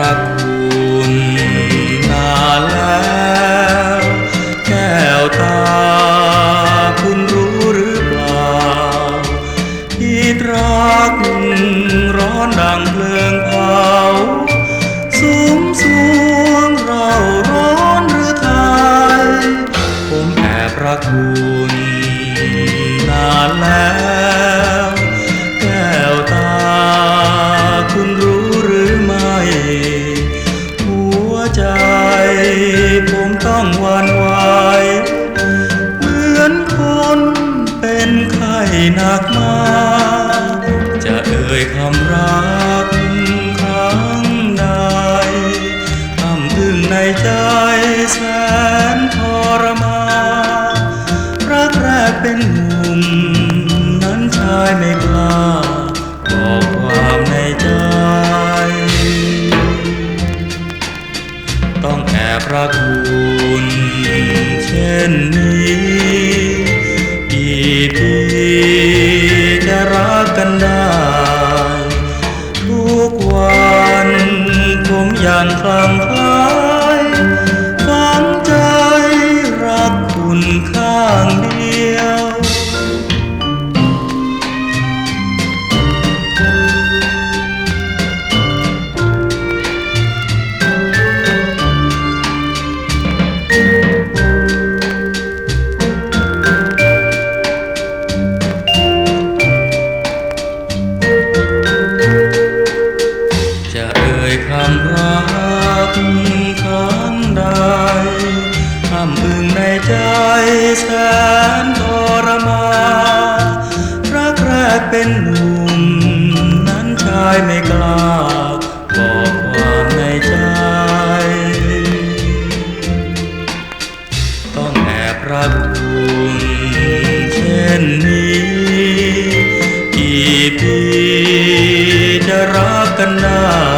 ระคุณนานแล้วแก้วตาคุณรู้หรือเปล่าที่รักร้อนดังเพลิงพ คนเป็นไข้หนักมาจะเอ่ยคำรักครั้งใดคำพึ่งในใจแสนทรมานรักแรกเป็นหุ่มนั้นชายไม่กล้าบอกความในใจ ต้องแอบรักคุณเช่นนี้ คำอึงในใจแสนทรมานรักแรกเป็นหนุ่มนั้นชายไม่กล้าบอกความในใจ ต้องแอบรักคุณเช่นนี้กี่ปีจะรักกันได้